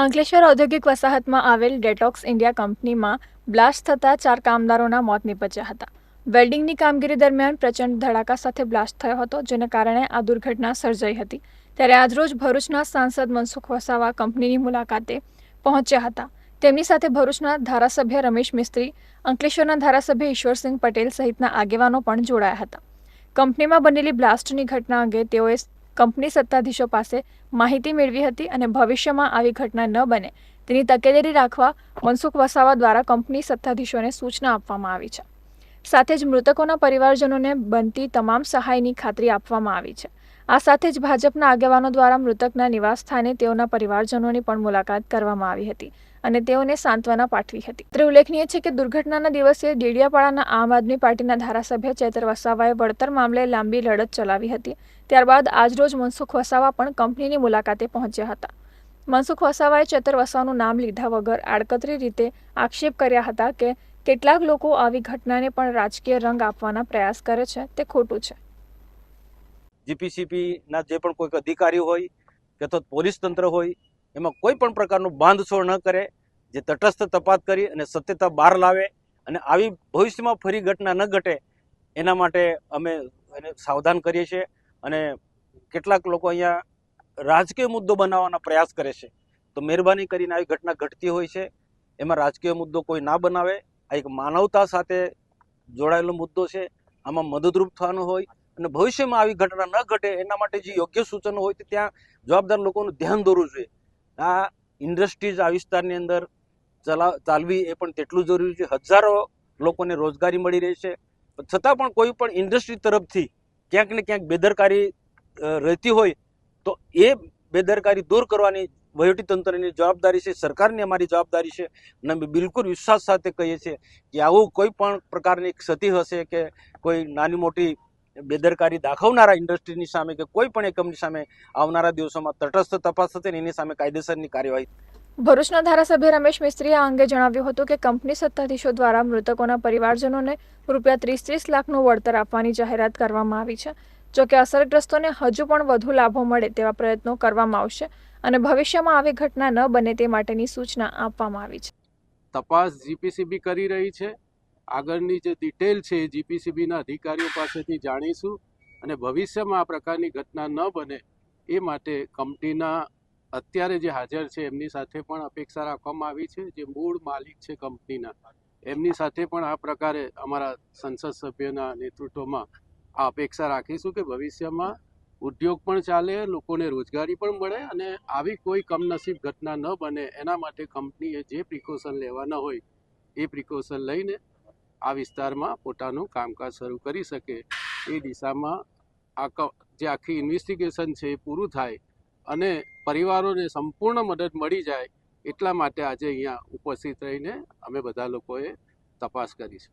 અંકલેશ્વર ઔદ્યોગિક વસાહતમાં આવેલ detox India કંપનીમાં બ્લાસ્ટ થતાં ચાર કામદારોના મોત નીપજ્યા હતા. વેલ્ડિંગની કામગીરી દરમિયાન પ્રચંડ ધડાકા સાથે બ્લાસ્ટ થયો હતો, જેને કારણે આ દુર્ઘટના સર્જાઈ હતી. ત્યારે આજરોજ ભરૂચના સાંસદ મનસુખ વસાવા કંપનીની મુલાકાતે પહોંચ્યા હતા. તેમની સાથે ભરૂચના ધારાસભ્ય રમેશ મિસ્ત્રી, અંકલેશ્વરના ધારાસભ્ય ઈશ્વરસિંહ પટેલ સહિતના આગેવાનો પણ જોડાયા હતા. કંપનીમાં બનેલી બ્લાસ્ટની ઘટના અંગે તેઓએ કંપની સત્તાધીશો પાસે માહિતી મેળવી હતી અને ભવિષ્યમાં આવી ઘટના ન બને, તેની તકેદારી રાખવા મનસુખ વસાવા દ્વારા કંપની સત્તાધીશોને સૂચના આપવામાં આવી છે. સાથે જ મૃતકોના પરિવારજનોને બનતી તમામ સહાયની ખાતરી આપવામાં આવી છે. આ સાથે જ ભાજપના આગેવાનો દ્વારા મૃતકના નિવાસ સ્થાને તેઓના પરિવારજનોની પણ મુલાકાત કરવામાં આવી હતી અને તેઓને સાંત્વના પાઠવી હતી. અત્રે ઉલ્લેખનીય છે કે દુર્ઘટનાના દિવસે ડેડિયાપાડાના આમ આદમી પાર્ટીના ધારાસભ્ય ચેતર વસાવાએ વળતર મામલે લાંબી લડત ચલાવી હતી. ત્યારબાદ આજરોજ મનસુખ વસાવા પણ કંપનીની મુલાકાતે પહોંચ્યા હતા. મનસુખ વસાવાએ ચેતર વસાવાનું નામ લીધા વગર આડકતરી રીતે આક્ષેપ કર્યા હતા કે કેટલાક લોકો આવી ઘટનાને પણ રાજકીય રંગ આપવાના પ્રયાસ કરે છે, તે ખોટું છે. જીપીસીપીના જે પણ કોઈક અધિકારી હોય કે તો પોલીસ તંત્ર હોય, એમાં કોઈ પણ પ્રકારનું બાંધછોડ ન કરે, જે તટસ્થ તપાસ કરી અને સત્યતા બહાર લાવે અને આવી ભવિષ્યમાં ફરી ઘટના ન ઘટે, એના માટે અમે એને સાવધાન કરીએ છીએ અને કેટલાક લોકો અહીંયા રાજકીય મુદ્દો બનાવવાના પ્રયાસ કરે છે. તો મહેરબાની કરીને આવી ઘટના ઘટતી હોય છે, એમાં રાજકીય મુદ્દો કોઈ ના બનાવે, આ એક માનવતા સાથે જોડાયેલો મુદ્દો છે, આમાં મદદરૂપ થવાનું હોય અને ભવિષ્યમાં આવી ઘટના ન ઘટે એના માટે જે યોગ્ય સૂચનો હોય તે ત્યાં જવાબદાર લોકોનું ધ્યાન દોરવું જોઈએ. આ ઇન્ડસ્ટ્રીઝ આ વિસ્તારની અંદર ચલા, ચાલવી એ પણ તેટલું જરૂરી છે. હજારો લોકોને રોજગારી મળી રહી છે. છતાં પણ કોઈ પણ ઇન્ડસ્ટ્રી તરફથી ક્યાંક ને ક્યાંક બેદરકારી રહેતી હોય તો એ બેદરકારી દૂર કરવાની વહીવટી તંત્રની જવાબદારી છે. સરકારની અમારી જવાબદારી છે. અને અમે બિલકુલ વિશ્વાસ સાથે કહીએ છીએ કે આવું કોઈ પણ પ્રકારની ક્ષતિ હશે કે કોઈ નાની મોટી બેદરકારી દાખવનારા ઇન્ડસ્ટ્રીની સામે કે કોઈ પણ એકમની સામે આવનારા દિવસોમાં તટસ્થ તપાસ થશે ને એની સામે કાયદેસરની કાર્યવાહી ભરૂચના ધારાસભ્ય રમેશ મિસ્ત્રીએ આ અંગે જણાવ્યું હતું કે કંપની સત્તાધીશો દ્વારા મૃતકોના પરિવારજનોને રૂપિયા ત્રીસ ત્રીસ લાખનું વળતર આપવાની જાહેરાત કરવામાં આવી છે. જોકે અસરગ્રસ્તોને હજુ પણ વધુ લાભો મળે તેવા પ્રયત્નો કરવામાં આવશે અને ભવિષ્યમાં આવી ઘટના ન બને તે માટેની સૂચના આપવામાં આવી છે. તપાસ જીપીસીબી કરી રહી છે. આગળની જે ડિટેલ છે એ જીપીસીબીના અધિકારીઓ પાસેથી જાણીશું અને ભવિષ્યમાં આ પ્રકારની ઘટના ન બને એ માટે કંપનીના અત્યારે જે હાજર છે એમની સાથે પણ અપેક્ષા રાખવામાં આવી છે. જે મૂળ માલિક છે કંપનીના, એમની સાથે પણ આ પ્રકારે અમારા સંસદ સભ્યના નેતૃત્વમાં આ અપેક્ષા રાખીશું કે ભવિષ્યમાં ઉદ્યોગ પણ ચાલે, લોકોને રોજગારી પણ મળે અને આવી કોઈ કમનસીબ ઘટના ન બને. એના માટે કંપનીએ જે પ્રિકોશન લેવાના હોય એ પ્રિકોશન લઈને આ વિસ્તારમાં પોતાનું કામકાજ શરૂ કરી શકે એ દિશામાં આ જે આખી ઇન્વેસ્ટિગેશન છે એ પૂરું થાય અને પરિવારોને સંપૂર્ણ મદદ મળી જાય એટલા માટે આજે અહીંયા ઉપસ્થિત રહીને અમે બધા લોકોએ તપાસ કરી છે.